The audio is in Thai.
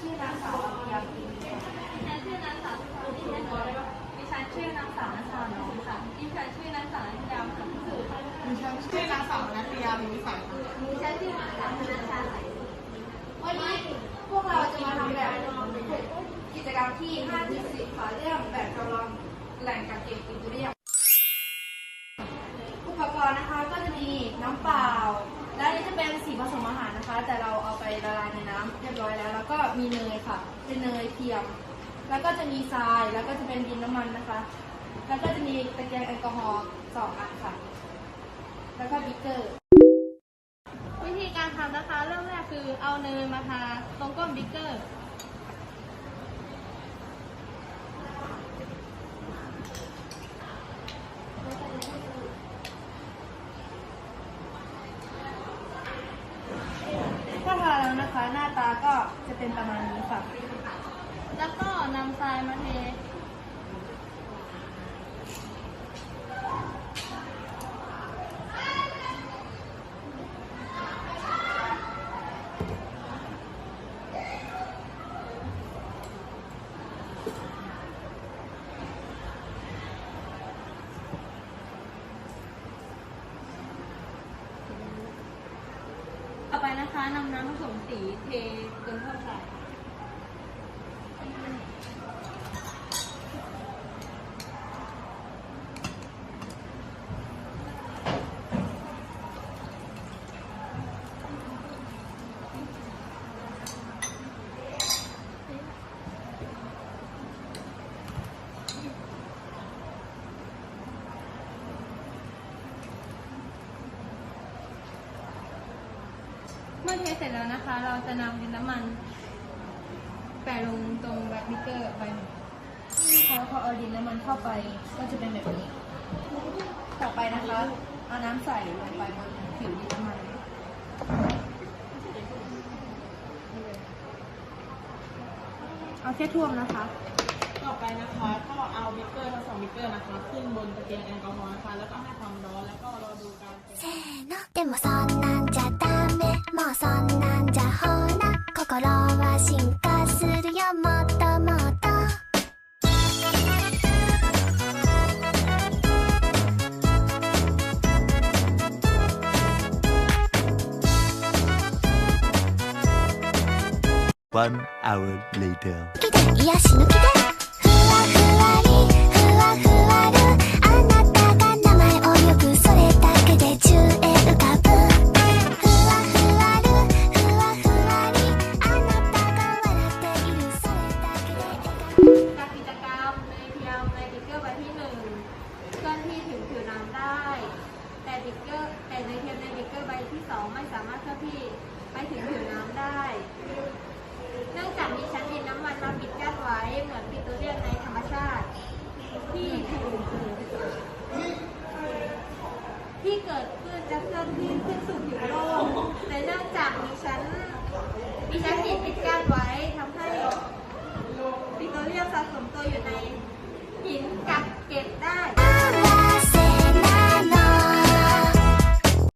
ชื่อนางสาวอภิยาปีค่ะดิฉันชื่อนางสาวสุภาพรดิฉันชื่อนางสาวนัชชาน้องค่ะดิฉันชื่อนางสาวนัชยาค่ะสื่อดิฉันชื่อนางสาวนัทยามีวิสัยดิฉันชื่อนางสาวนาชาใสวันนี้พวกเราจะมาทำแบบกิจกรรมที่5.10ค่ะเรื่องแบบจำลองแหล่งกักเก็บปิโตรเลียมอุปกรณ์นะคะก็จะมีน้ำเปล่า ละลายในน้ำเรียบร้อยแล้ว แล้วก็มีเนยค่ะ เป็นเนยเทียม แล้วก็จะมีทราย แล้วก็จะเป็นดินน้ำมันนะคะ แล้วก็จะมีตะเกียงแอลกอฮอล์สองอันค่ะ แล้วก็บิ๊กเกอร์ วิธีการทำนะคะ เริ่มแรกคือเอาเนยมาทาตรงก้นบิ๊กเกอร์ ถ้าทาแล้ว นะคะ หน้าตาก็จะเป็นประมาณนี้ค่ะ แล้วก็นำทรายมาเท คะนำน้ำผสมสีเทจนเข้าใจ เมื่อเทเสร็จแล้วนะคะ เราจะนำดินน้ำมัน แปะลงตรงแบ็คบิกเกอร์ไปนี่นะคะพอเอาดินน้ำมันเข้าไปก็จะเป็นแบบนี้ ต่อไปนะคะ เอาน้ำใส่ลงไปบนผิวดินน้ำมันเอาแค่ท่วมนะคะ ต่อไปนะคะก็เอาบิ๊กเกอร์ทั้งสองบิ๊กเกอร์นะคะ ขึ้นบนตะเกียงแอลกอฮอล์นะคะ แล้วก็ให้ความร้อนแล้วก็รอดูการเป็นせ One hour later. 癒し抜きでふわふわりふわふわるあなたが名前を呼ぶそれだけで宙へ浮かぶふわふわるふわふわりあなたが笑っているそれだけで笑顔 จากกิจกรรมในเทียมในบิ๊กเกอร์ใบที่หนึ่งเคลื่อนที่ถึงผิวน้ำได้ แต่บิ๊กเกอร์แต่ในเทียมในบิ๊กเกอร์ใบที่สองไม่สามารถเคลื่อนที่ สมตัวอยู่ในหินกักเก็บได้